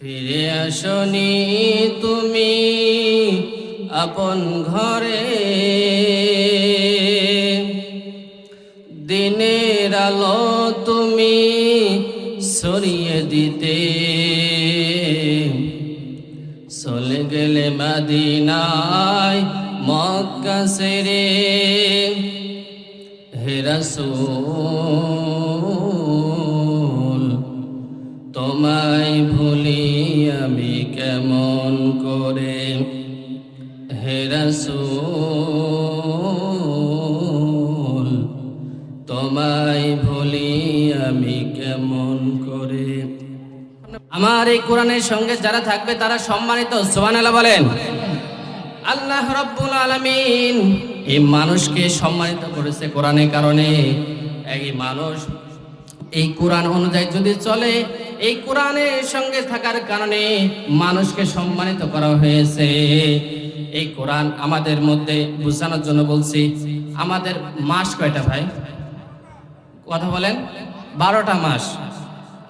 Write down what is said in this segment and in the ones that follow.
ফিরে আসনি তুমি আপন ঘরে। দিনের আলো তুমি সরিয়ে দিতে। চলে গেলে মাদিনায় মক্কা সেরে হেরাসুল তোমায় ভুলি আমি কেমন করে? হেরাসুল তোমায় ভুলি আমি কেমন করে? আমার এই কোরআনের সঙ্গে যারা থাকবে তারা সম্মানিত, সুবহানাল্লাহ বলেন। আল্লাহ রাব্বুল আলামিন এই মানুষকে সম্মানিত করেছে কোরআনের কারণে। এই মানুষ, এই কোরআন অনুযায়ী যদি চলে এই কোরআনের সঙ্গে থাকার কারণে মানুষকে সম্মানিত করা হয়েছে। এই কোরআন আমাদের মধ্যে বোঝানোর জন্য বলছি, আমাদের মাস কয়টা ভাই? কথা বলেন, বারোটা মাস।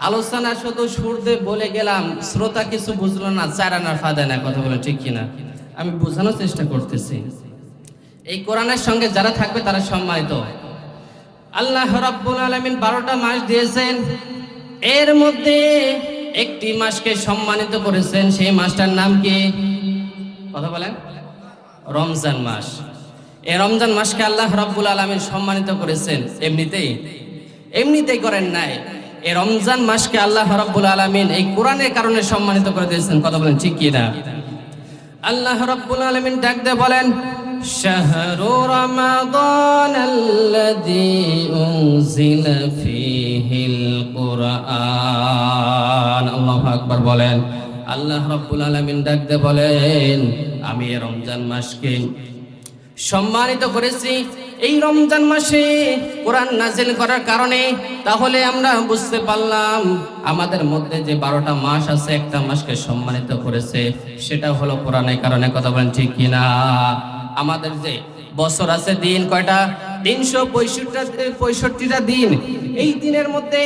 আলোচনা শুধু সুরদে বলে গেলাম, শ্রোতা কিছু বুঝলো না চারানার ফাদে না, কথা বলে ঠিক কিনা? আমি বোঝানোর চেষ্টা করতেছি। এই কোরআনের সঙ্গে যারা থাকবে তারা সম্মানিত। আল্লাহ রাব্বুল আলামিন বারোটা মাস দিয়েছেন এর মধ্যে একটি মাসকে সম্মানিত করেছেন সেই মাসটার নাম কি? কথা বলেন। রমজান মাস। এই রমজান মাসকে আল্লাহ রাব্বুল আলামিন সম্মানিত করেছেন। এমনিতেই? এমনিতেই করেন নাই। এই রমজান মাসকে আল্লাহ রাব্বুল আলামিন এই কোরআনের কারণে সম্মানিত করে দিয়েছেন। কথা বলেন, ঠিক কি না আল্লাহ রাব্বুল আলামিন ডাক দিয়ে বলেন, শাহরু রমাদান আল্লাযী উনজিলা আকবার বলেন, আল্লাহ রাব্বুল আলামিন ডাক দিয়ে বলেন, আমি রমজান মাসকে সম্মানিত করেছি। এই রমজান মাসে কোরআন নাজিল করার কারণে তাহলে আমরা বুঝতে পারলাম আমাদের মধ্যে যে বারোটা মাস আছে, একটা মাসকে সম্মানিত করেছে, সেটা হলো কোরআনের কারণে। কথা বলেন ঠিক কিনা? আমাদের যে বছর আছে দিন, কয়টা? তিনশো পঁয়ষট্টি পঁয়ষট্টিটা দিন। এই দিনের মধ্যে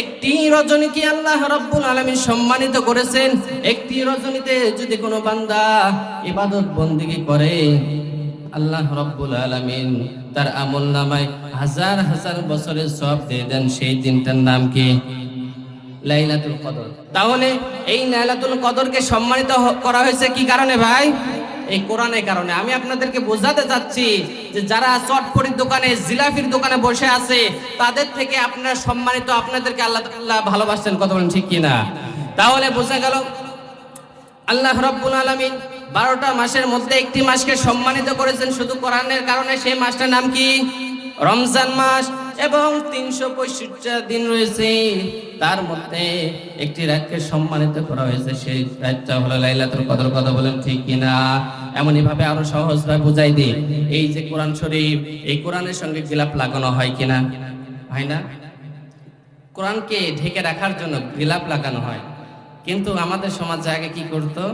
একটি রজনীকে আল্লাহ রব্বুল আলমী সম্মানিত করেছেন? একটি রজনীতে যদি কোনো বান্দা ইবাদত বন্দিগি করে, আল্লাহ রব্বুল আলামিন তার আমল নামায় হাজার হাজার বছরের সব দিয়ে দেন, সেই দিনটার নাম কি? লাইলাতুল কদর। তাহলে এই লাইলাতুল কদরকে সম্মানিত করা হয়েছে কি কারণে ভাই? এই কোরআনের কারণে। আমি আপনাদেরকে বোঝাতে চাচ্ছি যে যারা চটপটির দোকানে, জিলাফির দোকানে বসে আছে, তাদের থেকে আপনারা সম্মানিত, আপনাদেরকে আল্লাহ আল্লাহ ভালোবাসছেন। কথা বলেন ঠিক কিনা? তাহলে বোঝা গেল, আল্লাহ রব্বুল আলামিন বারোটা মাসের মধ্যে একটি মাসকে সম্মানিত করেছেন শুধু কোরআনের কারণে। সেই মাসটার নাম কি? রমজান মাস। এবং তিনশো পঁয়ষট্টি দিন রয়েছে। তার মধ্যে একটি রাতকে সম্মানিত করা হয়েছে। সেই রাতটা হলো লাইলাতুল কদর, কথা বলেন ঠিক কিনা? এমনই ভাবে আরও সহজভাবে বুঝাই দিই। এই যে কোরআন শরীফ, এই কোরআনের সঙ্গে গিলাপ লাগানো হয় কিনা? হয় না? কোরআনকে ঢেকে রাখার জন্য গিলাপ লাগানো হয়। কিন্তু আমাদের সমাজ আগে কি করতো?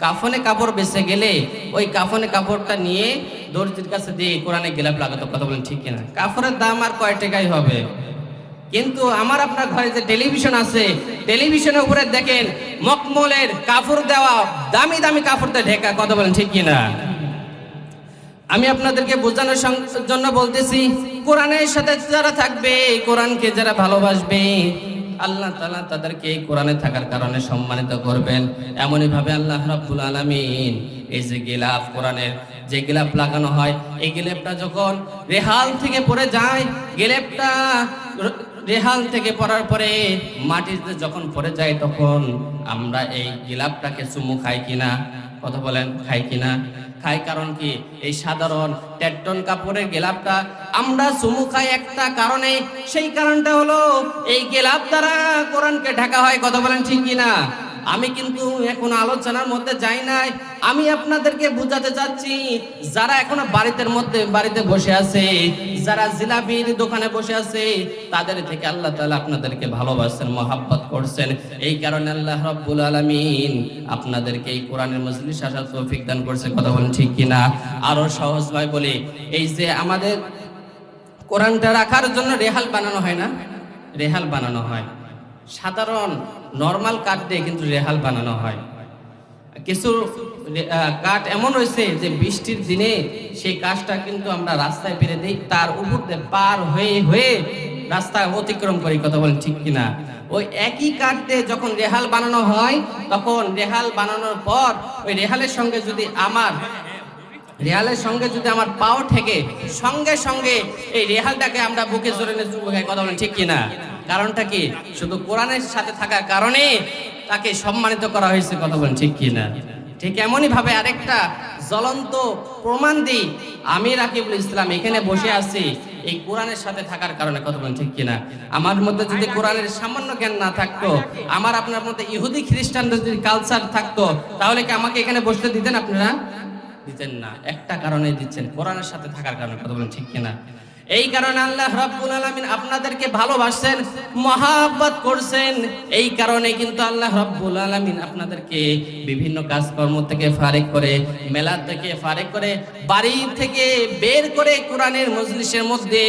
কাফনে কাপড় বেঁচে গেলে ওই কাফনে কাপড়টা নিয়ে দর্জির কাছে দিয়ে কোরআনে গিলাপ লাগাতো, কথা বলেন ঠিক কিনা? কাপড়ের দাম আর কয় টাকাই হবে? কিন্তু আমার আপনার ঘরে যে টেলিভিশন আছে, টেলিভিশনের উপরে দেখেন মকমলের কাপড় দেওয়া, দামি দামি কাপড় ঢেকা, কথা বলেন ঠিক কিনা? আমি আপনাদেরকে বোঝানোর জন্য বলতেছি, কোরআনের সাথে যারা থাকবে কোরআনকে যারা ভালোবাসবে, আল্লাহ তাআলা তাদেরকে কোরআনে থাকার কারণে সম্মানিত করবেন। এমনই ভাবে আল্লাহ রাব্বুল আলামিন এই যে গিলাফ কোরআনের যে গিলাফ লাগানো হয়, এই গিলাফটা যখন রেহাল থেকে পড়ে যায় গিলাফটা রেহাল থেকে পড়ার পরে মাটিতে যখন পড়ে যায়, তখন আমরা এই গিলাফটাকে চুমু খাই কিনা? কথা বলেন, খাই কিনা? খাই কারণ কি? এই সাধারণ টেটন কাপড়ের গেলাপটা আমরা চুমু খাই একটা কারণে, সেই কারণটা হলো এই গেলাপ দ্বারা কোরআনকে ঢাকা হয়, কথা বলেন ঠিক কিনা? আমি কিন্তু এখন আলোচনার মধ্যে যাই নাই। আমি আপনাদেরকে বুঝাতে চাচ্ছি, যারা এখনও বাড়িতে মধ্যে, বাড়িতে বসে আছে, যারা জিলাপির দোকানে বসে আছে, তাদের থেকে আল্লাহ তাআলা আপনাদেরকে ভালোবাসেন, মহাব্বত করছেন। এই কারণে আল্লাহ রাব্বুল আলামিন আপনাদেরকে এই কোরআনের মজলিস আসার তৌফিক দান করছে, কথা বলেন ঠিক কিনা? আরও সহজ ভাই বলি, এই যে আমাদের কোরআনটা রাখার জন্য রেহাল বানানো হয় না? রেহাল বানানো হয়। সাধারণ নর্মাল কাঠ দিয়ে কিন্তু রেহাল বানানো হয়। কিছু কাঠ এমন রয়েছে যে বৃষ্টির দিনে সেই কাঠটা কিন্তু আমরা রাস্তায় পেরে দিই, তার উপর পার হয়ে হয়ে রাস্তা অতিক্রম করি, কথা বলেন ঠিক কিনা? ওই একই কাঠ দিয়ে যখন রেহাল বানানো হয়, তখন রেহাল বানানোর পর ওই রেহালের সঙ্গে যদি আমার, রেহালের সঙ্গে যদি আমার পাও ঠেকে, সঙ্গে সঙ্গে এই রেহালটাকে আমরা বুকে জোরে নিয়ে কথা বলেন ঠিক কিনা? কারণটা কি? শুধু কোরআনের সাথে থাকার কারণে তাকে সম্মানিত করা হয়েছে, কথা বলেন ঠিক কিনা? ঠিক এমনই ভাবে আরেকটা জ্বলন্ত প্রমাণ দিই। আমি রাকিবুল ইসলাম, এখানে বসে আছি, এই কোরআনের সাথে থাকার কারণে, কথা বলেন ঠিক কিনা? আমার মধ্যে যদি কোরআনের সামান্য জ্ঞান না থাকতো, আমার আপনার মধ্যে ইহুদি খ্রিস্টানদের যদি কালচার থাকতো, তাহলে কি আমাকে এখানে বসতে দিতেন আপনারা? দিতেন না। একটা কারণে দিচ্ছেন। কোরআনের সাথে থাকার কারণে, কথা বলেন ঠিক কিনা? এই কারণে আল্লাহ রাব্বুল আলামিন আপনাদেরকে ভালোবাসেন মহাব্বত করছেন। এই কারণে কিন্তু আল্লাহ রাব্বুল আলামিন আপনাদেরকে বিভিন্ন কাজকর্ম থেকে ফারেক করে মেলা থেকে ফারেক করে বাড়ি থেকে বের করে কোরআনের মজলিসের মধ্যে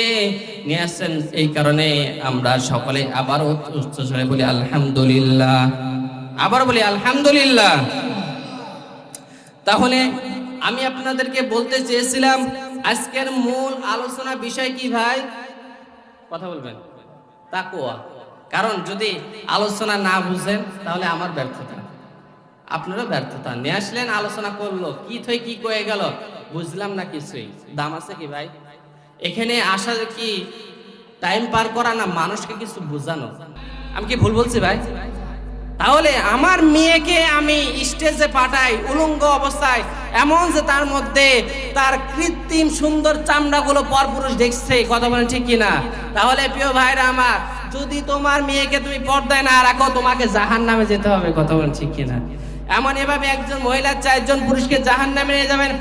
নিয়ে আসছেন। এই কারণে আমরা সকলে আবারও উচ্চ স্বরে বলি আলহামদুলিল্লাহ। আবার বলি আলহামদুলিল্লাহ। তাহলে আমি আপনাদেরকে বলতে চেয়েছিলাম আজকের মূল আলোচনা বিষয় কি ভাই? কথা বলবেন। তাকুয়া। কারণ যদি আলোচনা না বুঝেন, তাহলে আমার ব্যর্থতা। আপনারও ব্যর্থতা। নিয়ে আসলেন, আলোচনা করল। কি থই কি কয়ে গেল? বুঝলাম না কিছুই। দাম আছে কি ভাই? এখানে আসা কি টাইম পার করা না মানুষকে কিছু বোঝানো? আমি কি ভুল বলছি ভাই? তাহলে আমার মেয়েকে আমি স্টেজে পাঠাই উলঙ্গ অবস্থায়, এমন যে তার মধ্যে তার কৃত্রিম সুন্দর চামড়াগুলো পরপুরুষ দেখছে, কথা বলেন ঠিক কিনা? তাহলে প্রিয় ভাইরা আমার, যদি তোমার মেয়েকে তুমি পর্দায় না রাখো, তোমাকে জাহান নামে যেতে হবে, কথা বলেন ঠিক কিনা? এমন এভাবে একজন মহিলার চারজন পুরুষকে জাহান নামে নিয়ে যাবেন।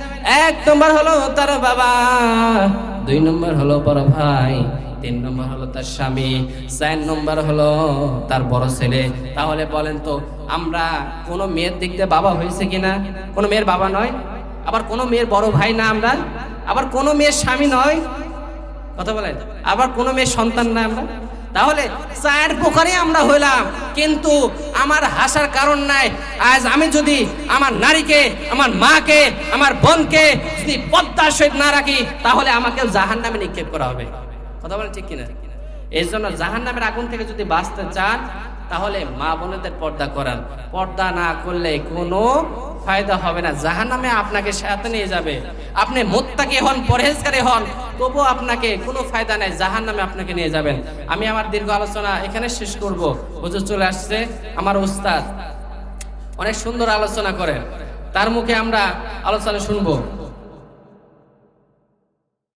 এক নম্বর হলো তার বাবা, দুই নম্বর হলো বড় ভাই তিন নম্বর হলো তার স্বামী, চার নম্বর হলো তার বড় ছেলে। তাহলে বলেন তো, আমরা কোনো মেয়ের দিক দিয়ে বাবা হয়েছে কিনা? কোনো মেয়ের বাবা নয়? আবার কোনো মেয়ের বড় ভাই না আমরা? আবার কোনো মেয়ের স্বামী নয়? কথা বলেন। আবার কোনো মেয়ের সন্তান না আমরা? তাহলে চায়ের প্রকারে আমরা হইলাম, কিন্তু আমার হাসার কারণ নাই। আজ আমি যদি আমার নারীকে, আমার মাকে, আমার বোনকে যদি পদ্মার সহিত না রাখি, তাহলে আমাকে জাহান নামে নিক্ষেপ করা হবে। কথা বলেন ঠিক কিনা? এই জন্য জাহান নামের আগুন থেকে যদি বাঁচতে চান, তাহলে মা বোনেদের পর্দা করান। পর্দা না করলে কোনো ফায়দা হবে না। জাহান নামে আপনাকে সাথে নিয়ে যাবে। আপনি মোত্তাকি হন পরহেজকারী হন, তবু আপনাকে কোনো ফায়দা নেই। জাহান নামে আপনাকে নিয়ে যাবেন। আমি আমার দীর্ঘ আলোচনা এখানে শেষ করব। হুজুর চলে আসছে। আমার উস্তাদ অনেক সুন্দর আলোচনা করেন। তার মুখে আমরা আলোচনা শুনব।